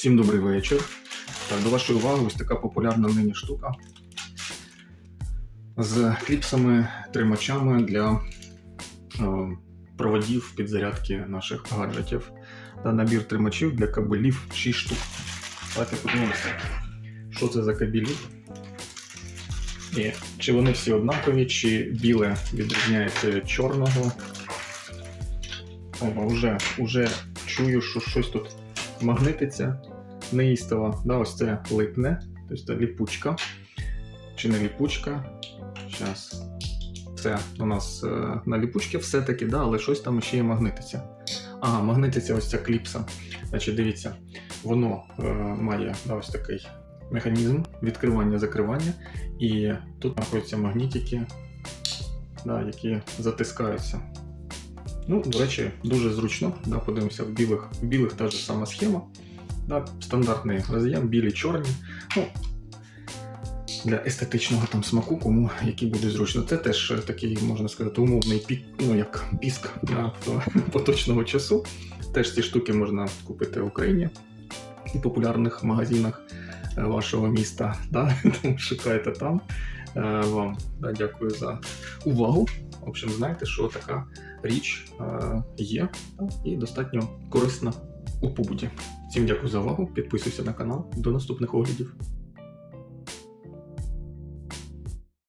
Всім добрий вечір. Так, до вашої уваги ось така популярна нині штука з кліпсами, тримачами для е, проводів підзарядки наших гаджетів. Та набір тримачів для кабелів 6 штук. Давайте подивимося, що це за кабелі. І чи вони всі однакові, чи біле відрізняється від чорного. О, вже, вже чую, що щось тут магнититься неїстово. Да, ось це липне, тобто ліпучка. Чи не ліпучка? Зараз. Це у нас е, на ліпучці все-таки, да, але щось там ще є магнититься. Ага, магнититься ось ця кліпса. Значить, дивіться, воно е, має да, ось такий механізм відкривання-закривання, і тут знаходяться магнітики, да, які затискаються. Ну, до речі, дуже зручно. Да, подивимося, в білих, в білих та ж сама схема. Да, стандартний роз'єм, білі, чорні. Ну, для естетичного там смаку, кому який буде зручно. Це теж такий, можна сказати, умовний пік, ну як піск да, поточного часу. Теж ці штуки можна купити в Україні у популярних магазинах е, вашого міста. Да? Тому шукайте там. Е, Вам да, дякую за увагу. В общем, знаєте, що така річ е, є і достатньо корисна у побуті. Всім дякую за увагу. Підписуйся на канал. До наступних оглядів.